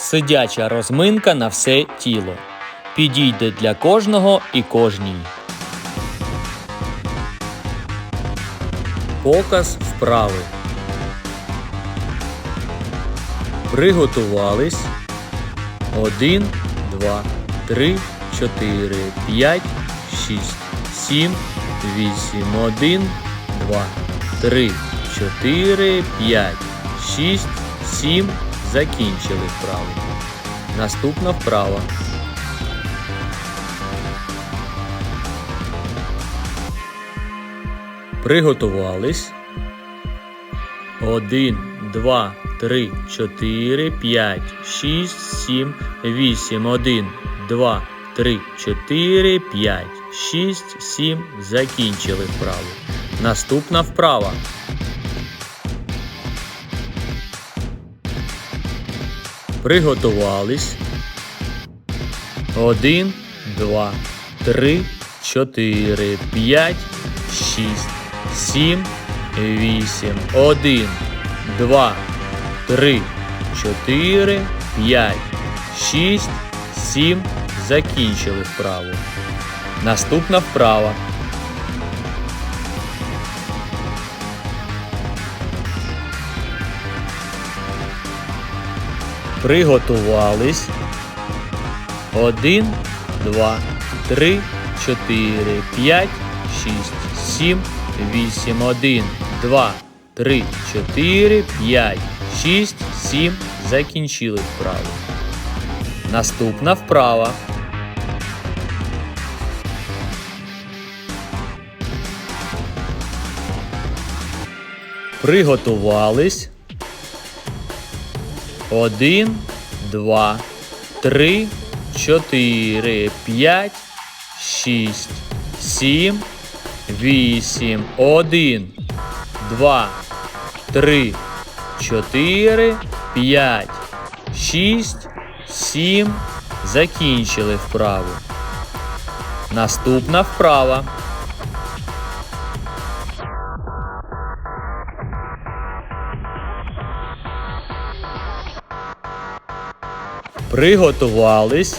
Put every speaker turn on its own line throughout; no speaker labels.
Сидяча розминка на все тіло. Підійде для кожного і кожній. Показ вправи. Приготувались. Один, два, три, чотири, п'ять, шість, сім, вісім, один, два, три, чотири, п'ять, шість, сім. Закінчили вправу. Наступна вправа. Приготувались. Один, два, три, чотири, п'ять, шість, сім, вісім, один, два, три, чотири, п'ять, шість, сім. Закінчили вправу. Наступна вправа. Приготувались. Один, два, три, чотири, п'ять, шість, сім, вісім, один, два, три, чотири, п'ять, шість, сім. Закінчили вправу. Наступна вправа. Приготувались. Один, два, три, чотири, п'ять, шість, сім, вісім, один, два, три, чотири, п'ять, шість, сім. Закінчили вправу. Наступна вправа. Приготувались. Один, два, три, чотири, п'ять, шість, сім, вісім, один, два, три, чотири, п'ять, шість, сім. Закінчили вправу. Наступна вправа. Приготувались.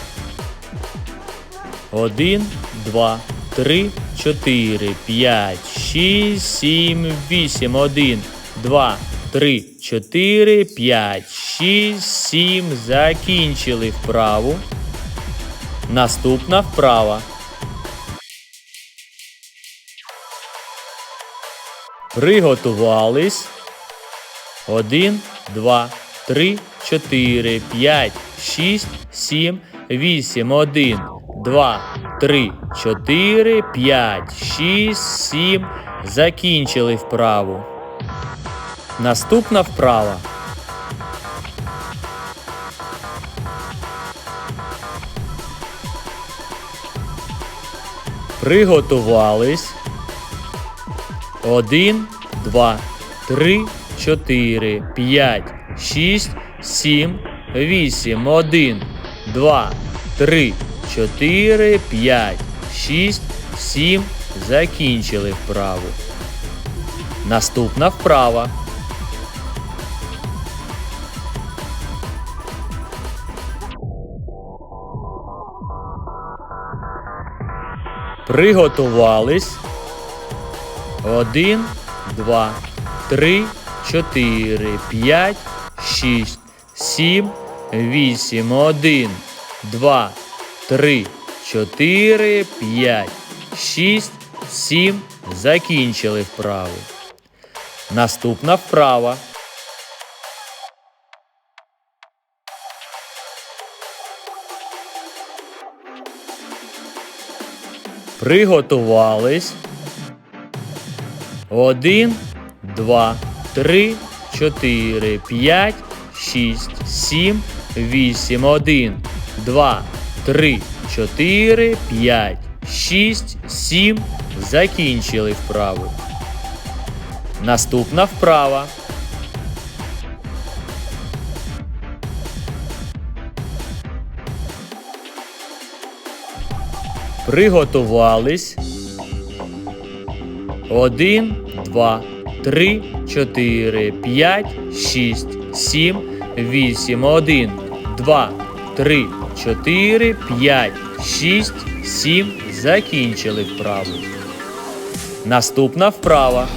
Один, два, три, чотири, п'ять, шість, сім, вісім, один, два, три, чотири, п'ять, шість, сім. Закінчили вправу. Наступна вправа. Приготувались. Один, два, три, чотири, п'ять, шість, сім, вісім, один, два, три, чотири, п'ять, шість, сім. Закінчили вправу. Наступна вправа. Приготувались. Один, два, три, чотири, п'ять, шість, сім, вісім, один, два, три, чотири, п'ять, шість, сім. Закінчили вправу. Наступна вправа. Приготувались. Один, два, три, чотири, п'ять, шість, сім, вісім, один, два, три, чотири, п'ять, шість, сім. Закінчили вправу. Наступна вправа. Приготувались. Один, два, три, чотири, п'ять, шість, сім, вісім, один, два, три, чотири, п'ять, шість, сім. Закінчили вправу. Наступна вправа. Приготувались. Один, два, три, чотири, п'ять, шість, сім, вісім, один, два, три, чотири, п'ять, шість, сім. Закінчили вправу. Наступна вправа.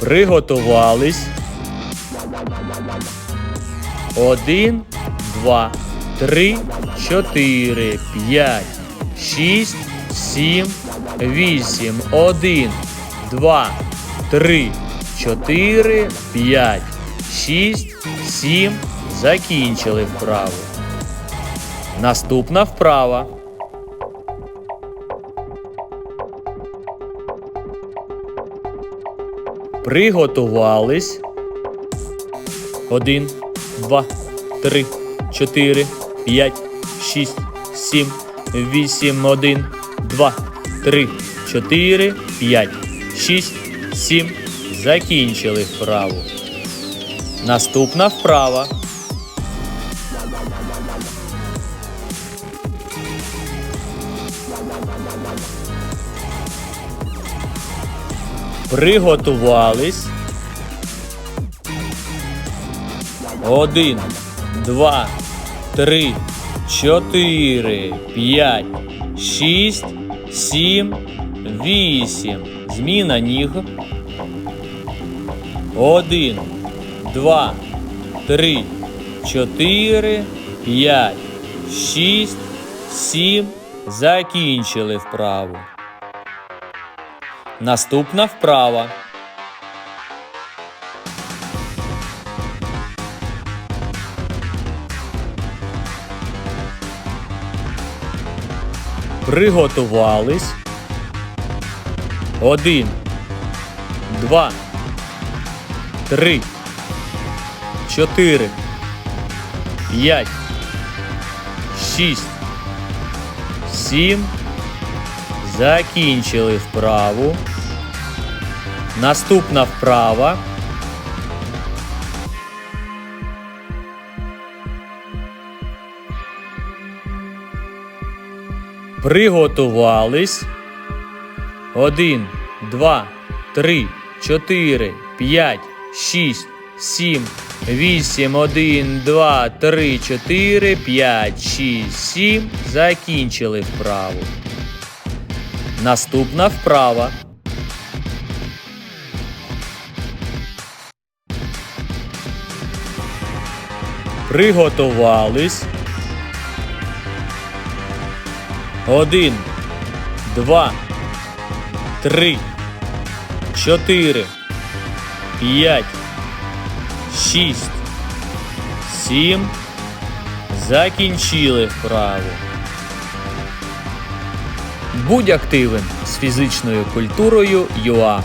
Приготувались. Один, два, три, чотири, п'ять, шість, сім, вісім. Один, два, три, чотири, п'ять, шість, сім. Закінчили вправу. Наступна вправа. Приготувались. Один, два, три, чотири, п'ять, шість, сім, вісім, один, два, три, чотири, п'ять, шість, сім. Закінчили вправу. Наступна вправа. Приготувались. Один, два, три, чотири, п'ять, шість, сім, вісім. Зміна ніг. Один, два, три, чотири, п'ять, шість, сім. Закінчили вправу. Наступна вправа. Приготувались. Один, два, три, чотири, п'ять, шість, сім. Закінчили вправу. Наступна вправа. Приготувались. Один, два, три, чотири, п'ять, шість, сім, вісім, один, два, три, чотири, п'ять, шість, сім. Закінчили вправу. Наступна вправа. Приготувались. Один, два, три, чотири, п'ять, шість, сім. Закінчили вправу. Будь активен з фізичною культурою ЮА.